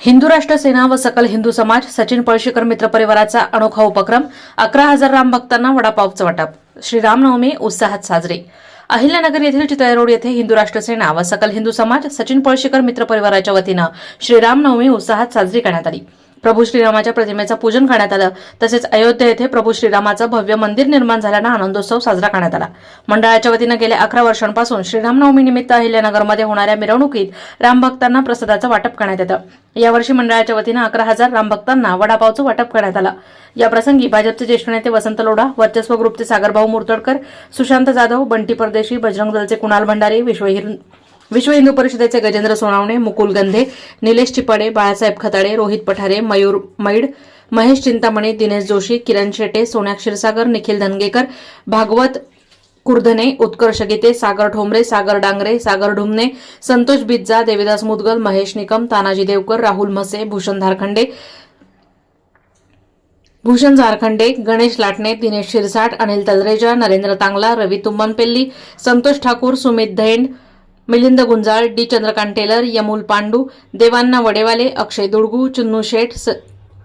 हिंदू राष्ट्र सेना व सकल हिंदू समाज सचिन पळशीकर मित्र परिवाराचा अनोखा उपक्रम अकरा हजार राम भक्तांना वडापावचं वाटप. श्रीरामनवमी उत्साहात साजरी. अहिल्यानगर येथील चितळे रोड येथे हिंदू राष्ट्र सेना व सकल हिंदू समाज सचिन पळशीकर मित्र परिवाराच्या वतीनं श्रीरामनवमी उत्साहात साजरी करण्यात आली. प्रभू श्रीरामाच्या प्रतिमेचं पूजन करण्यात आलं. तसेच अयोध्या येथे प्रभू श्रीरामाचं भव्य मंदिर निर्माण झाल्यानं आनंदोत्सव साजरा करण्यात आला. मंडळाच्या वतीनं गेल्या अकरा वर्षांपासून श्रीरामनवमी निमित्त अहिल्यानगरमध्ये होणाऱ्या मिरवणुकीत रामभक्तांना प्रसादाचं वाटप करण्यात येतं. यावर्षी मंडळाच्या वतीनं अकरा हजार रामभक्तांना वडापावचं वाटप करण्यात आलं. या प्रसंगी भाजपचे ज्येष्ठ नेते वसंत लोढा वर्चस्व ग्रुपचे सागरभाऊ मुर्तडकर सुशांत जाधव बंटी परदेशी बजरंग दलचे कुणाल भंडारी विश्वहिर विश्व हिंदू परिषदेचे गजेंद्र सोनावणे मुकुल गंधे निलेश चिपाडे बाळासाहेब खताडे रोहित पठारे मयूर मैड महेश चिंतामणी दिनेश जोशी किरण शेटे सोन्या क्षीरसागर निखिल धनगेकर भागवत कुर्धने उत्कर्ष गीते सागर ठोंबरे सागर डांगरे सागर ढुमने संतोष बिज्जा देविदास मुदगल महेश निकम तानाजी देवकर राहुल म्हसे भूषण धारखंडे भूषण झारखंडे गणेश लाटणे दिनेश शिरसाट अनिल तलरेजा नरेंद्र तांगला रवी तुम्मनपेल्ली संतोष ठाकूर सुमित धैंड मिलिंद गुंजाळ डी. चंद्रकांत टेलर यमुल पांडू देवांना वडेवाले अक्षय दुडगू चुन्नू शेठ स-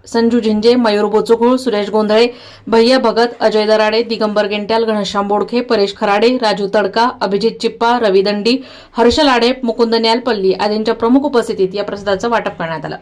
संजू झिंजे मयूर बोचुकुळ सुरेश गोंधळे भैया भगत अजय दराडे दिगंबर गेंट्याल घनश्याम बोडखे परेश खराडे राजू तडका अभिजित चिप्पा रवी दंडी हर्ष लाडे मुकुंद न्यालपल्ली आदींच्या प्रमुख उपस्थितीत या प्रसादाचं वाटप करण्यात आलं.